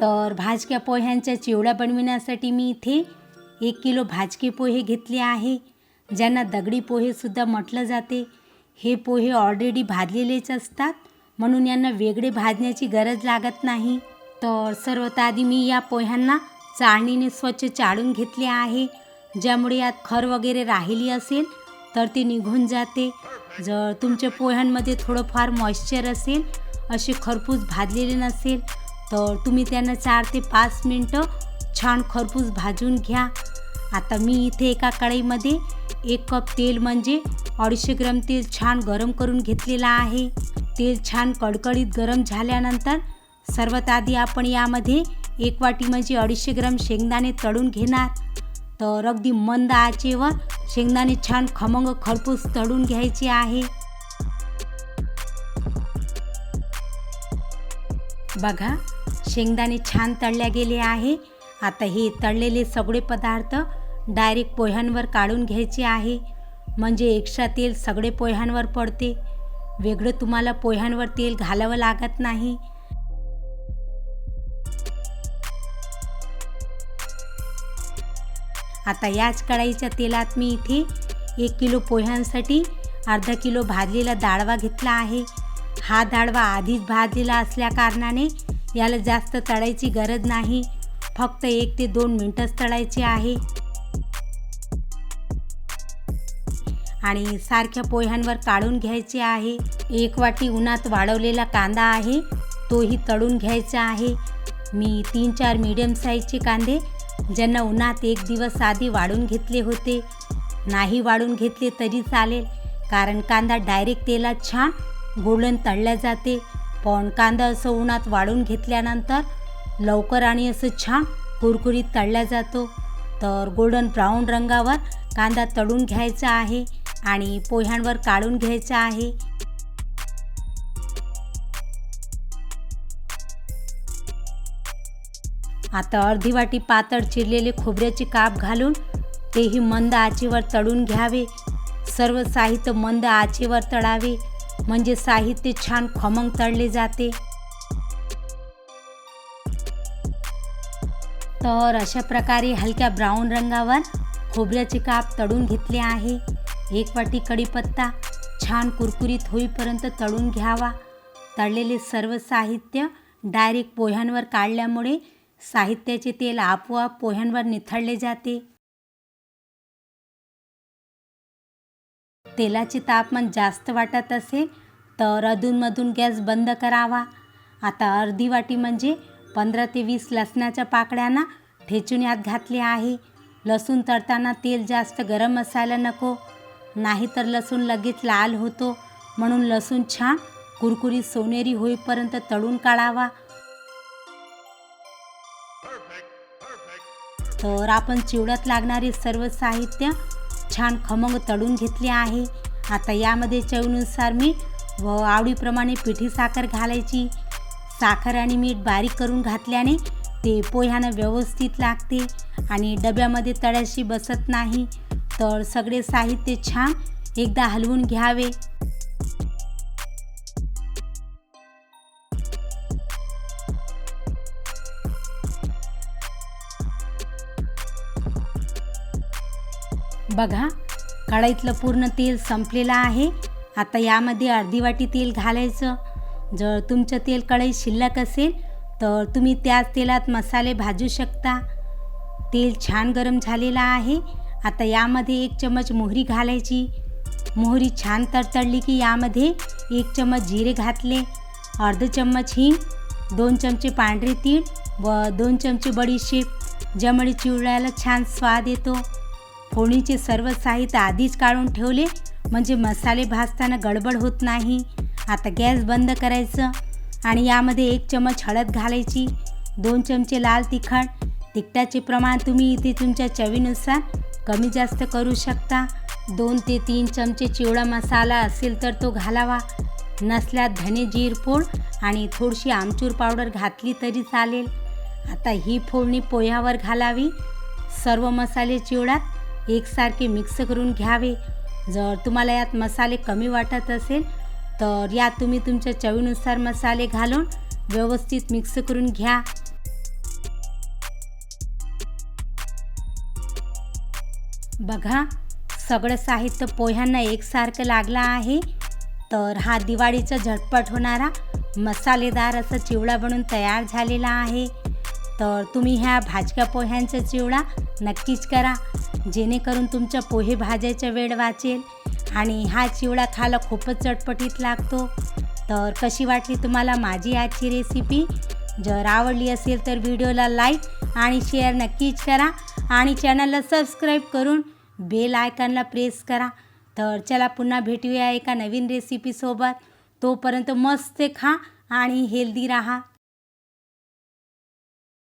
तर भाजक्या पोह्यांच्या चिवडा बनविण्यासाठी मी इथे एक किलो भाजके पोहे घेतले आहे ज्यांना दगडी पोहेसुद्धा म्हटलं जाते. हे पोहे ऑलरेडी भाजलेलेच असतात म्हणून यांना वेगळे भाजण्याची गरज लागत नाही. तर सर्वात आधी मी या पोह्यांना चाळणीने स्वच्छ चाळून घेतले आहे. ज्यामुळे यात खर वगैरे राहिली असेल तर ते निघून जाते. जर तुमच्या पोह्यांमध्ये थोडंफार मॉइश्चर असेल असे खरपूस भाजलेले नसेल तर तुम्ही त्यांना चार ते पाच मिनटं छान खरपूस भाजून घ्या. आता मी इथे एका कढईमध्ये एक कप तेल म्हणजे अडीचशे ग्रॅम तेल छान गरम करून घेतलेलं आहे. तेल छान कडकडीत गरम झाल्यानंतर सर्वात आधी आपण यामध्ये एक वाटी म्हणजे अडीचशे ग्रॅम शेंगदाणे तळून घेणार. तर अगदी मंद आचेवर शेंगदाणे छान खमंग खरपूस तळून घ्यायचे आहे. बघा शेंगदाणे छान तळल्या गेले आहे. आता हे तळलेले सगळे पदार्थ डायरेक्ट पोह्यांवर काढून घ्यायचे आहे. म्हणजे एक्स्ट्रा तेल सगळे पोह्यांवर पडते. वेगळं तुम्हाला पोह्यांवर तेल घालावं लागत नाही. आता याच कढाईच्या तेलात मी इथे एक किलो पोह्यांसाठी अर्धा किलो भाजलेला दाळवा घेतला आहे. हा दाळवा आधीच भाजलेला असल्या कारणाने याला जास्त तळायची गरज नाही. फक्त एक ते दोन मिनटंच तळायचे आहे. आणि सारख्या पोह्यांवर काढून घ्यायचे आहे. एक वाटी उन्हात वाळवलेला कांदा आहे. तोही तळून घ्यायचा आहे. मी तीन चार मीडियम साईजचे कांदे ज्यांना उन्हात एक दिवस आधी वाढून घेतले होते. नाही वाढून घेतले तरी चालेल कारण कांदा डायरेक्ट तेलात छान गोल्डन तळल्या जाते. पण कांदा असं उन्हात वाढून घेतल्यानंतर लवकर आणि असं छान कुरकुरीत तळला जातो. तर गोल्डन ब्राऊन रंगावर कांदा तळून घ्यायचा आहे आणि पोह्यांवर काढून घ्यायचा आहे. आता अर्धी वाटी पातळ चिरलेले खोबऱ्याचे काप घालून तेही मंद आचेवर तळून घ्यावे. सर्व साहित्य मंद आचेवर तळावे. म्हणजे साहित्य छान खमंग तळले जाते. तर अशा प्रकारे हलक्या ब्राऊन रंगावर खोबऱ्याचे काप तळून घेतले आहे. एक वाटी कढीपत्ता छान कुरकुरीत होईपर्यंत तळून घ्यावा. तळलेले सर्व साहित्य डायरेक्ट पोह्यांवर काढल्यामुळे साहित्याचे तेल आपोआप पोह्यांवर निथळले जाते. तेलाचे तापमान जास्त वाटत असेल तर अधूनमधून गॅस बंद करावा. आता अर्धी वाटी म्हणजे पंधरा ते वीस लसणाच्या पाकळ्यांना ठेचून यात घातले आहे. लसूण तळताना तेल जास्त गरम असायला नको नाहीतर लसूण लगेच लाल होतो. म्हणून लसूण छान कुरकुरीत सोनेरी होईपर्यंत तळून काढावा. तर आपण चिवडत लागणारे सर्व साहित्य छान खमंग तळून घेतले आहे. आता यामध्ये चवीनुसार मीठ व आवडीप्रमाणे पिठी साखर घालायची. साखर आणि मीठ बारीक करून घातल्याने ते पोह्यानं व्यवस्थित लागते आणि डब्यामध्ये तळ्याशी बसत नाही. तर सगळे साहित्य छान एकदा हलवून घ्यावे. बघा कढईतलं पूर्ण तेल संपलेलं आहे. आता यामध्ये अर्धी वाटी तेल घालायचं. जर तुमचं तेल कढई शिल्लक असेल तर तुम्ही त्याच तेलात मसाले भाजू शकता. तेल छान गरम झालेलं आहे. आता यामध्ये एक चमच मोहरी घालायची. मोहरी छान तडतडली की यामध्ये एक चमच जिरे घातले. अर्ध चम्मच हिंग दोन चमचे पांढरे तीळ व दोन चमचे बडीशेप. ज्यामुळे चिवड्याला छान स्वाद येतो. फोडणीचे सर्व साहित्य आधीच काढून ठेवले. म्हणजे मसाले भाजताना गडबड होत नाही. आता गॅस बंद करायचं आणि यामध्ये एक चमच हळद घालायची दोन चमचे लाल तिखट तिखटाचे प्रमाण तुम्ही इथे तुमच्या चवीनुसार कमी जास्त करू शकता. दोन ते तीन चमचे चिवडा मसाला असेल तर तो घालावा. नसल्यात धने जीरपूड आणि थोडीशी आमचूर पावडर घातली तरी चालेल. आता ही फोडणी पोह्यावर घालावी. सर्व मसाले चिवडात एकसारखे मिक्स करून घ्यावे. जर तुम्हाला यात मसाले कमी वाटत असेल तर यात तुम्ही तुमच्या चवीनुसार मसाले घालून व्यवस्थित मिक्स करून घ्या. बघा सगळं साहित्य पोह्यांना एकसारखं लागलं आहे. तर हा दिवाळीचा झटपट होणारा मसालेदार असा चिवडा बनून तयार झालेला आहे. तर तुम्ही ह्या भाजक्या पोह्यांचा चिवडा नक्कीच करा. जेणेकरून तुमच्या पोहे भाजायचा वेळ वाचेल आणि हा चिवडा खायला खूपच चटपटीत लागतो. तर कशी वाटली तुम्हाला माझी आजची रेसिपी जर आवडली असेल तर व्हिडिओला लाईक आणि शेअर नक्कीच करा आणि चॅनलला सबस्क्राईब करून बेल आयकॉनला प्रेस करा. तर चला पुन्हा भेटूया एका नवीन रेसिपीसोबत तोपर्यंत मस्त खा आणि हेल्दी राहा.